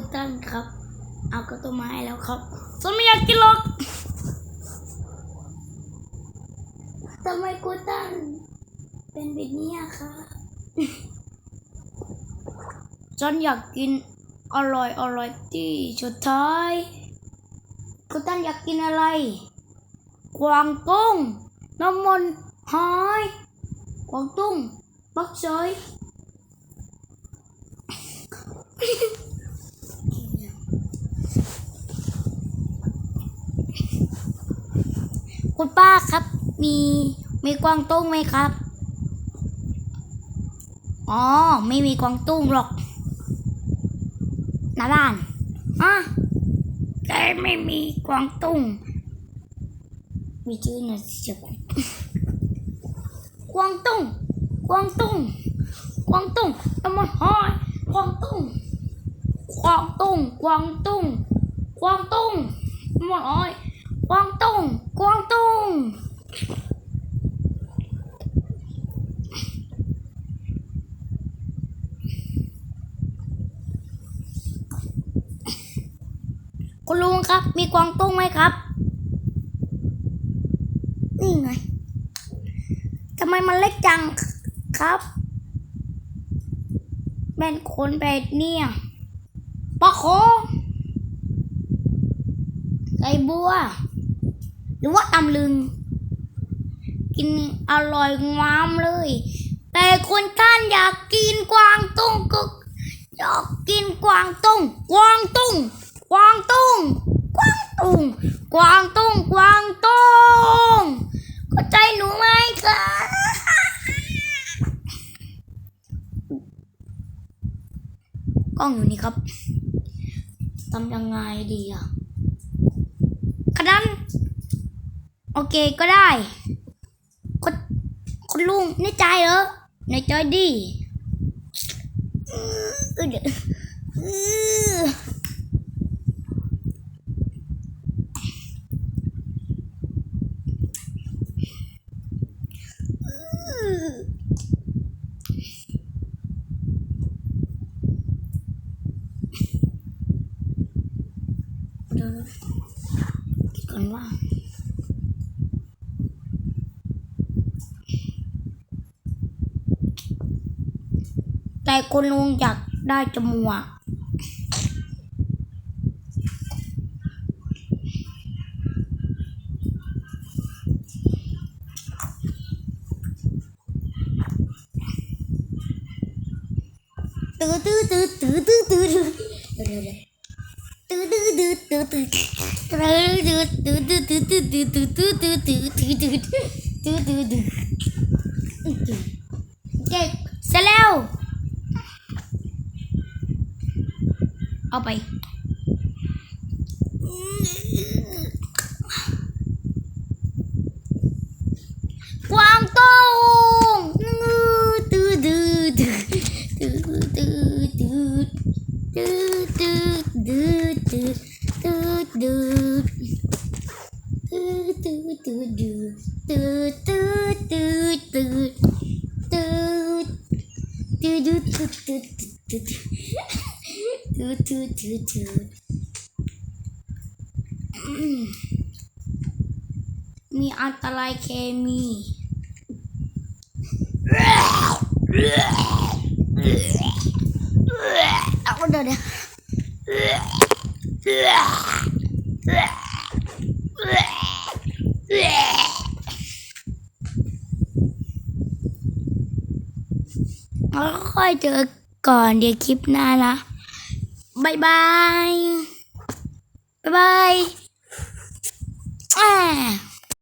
คุณตั้นครับ เอากระต้าให้แล้วครับสมอยากกินหรอกทำไมคุณตั้นเป็นแบบนี้อะคะฉันอยากกินอร่อยอร่อยที่สุดท้ายคุณตั้นอยากกินอะไร กวางตุ้งน้ำมันหอยกวางตุ้งบักซอย คุณป้าครับ มีมีกวางตุ้งไหมครับ อ๋อ ไม่มีกวางตุ้งหรอกนะบ้านอะแกไม่มีกวางตุ้งมีชื่อน่อยสิกวางตุ้งกวางตุ้งกวางตุ้งตะมันหอยกวางตุ้งกวางตุ้งกวางตุ้งกวางตุ้งตะมันหอยกวางตุ้ง ครับ มีกวางตุ้งไหมครับ นี่ไงทำไมมันเล็กจังครับเป็นคนไปเนี่ยปะโคไก่บัว หรือว่าตำลึง กินอร่อยงามเลย แต่คนท่านอยากกินกวางตุ้งก็อยากกินกวางตุ้งกวางตุ้ง กวางตุ้งกวางตุ้งเข้าใจหนูไหมคะกล้องอยู่นี่ครับทำยังไงดีอะขนั้นโอเคก็ได้คนคนลุงในใจเหรอในใจดีอือ กันว่าแต่คนลุงอยากได้จมูกตื้อตื้อตื้อตื้อตื้อตื้อืดืดืดืดืดืดืดืดืดืดเก่งเสร็จแล้ว เอาไปกวางตงตื้อตื้อตื้อตื้อตื้อตื้อตื้อตื้อตื้อตื้อตื้อ ตื้อตื้อดืดืดืดืดืดืดืดืดืดืดืดืดืดืดืมีอันตรายเคมีเอาเดี๋เดี๋ยว แล้วค่อยเจอก่อนเดี๋ยวคลิปหน้านะบายบาย บายบายอ่า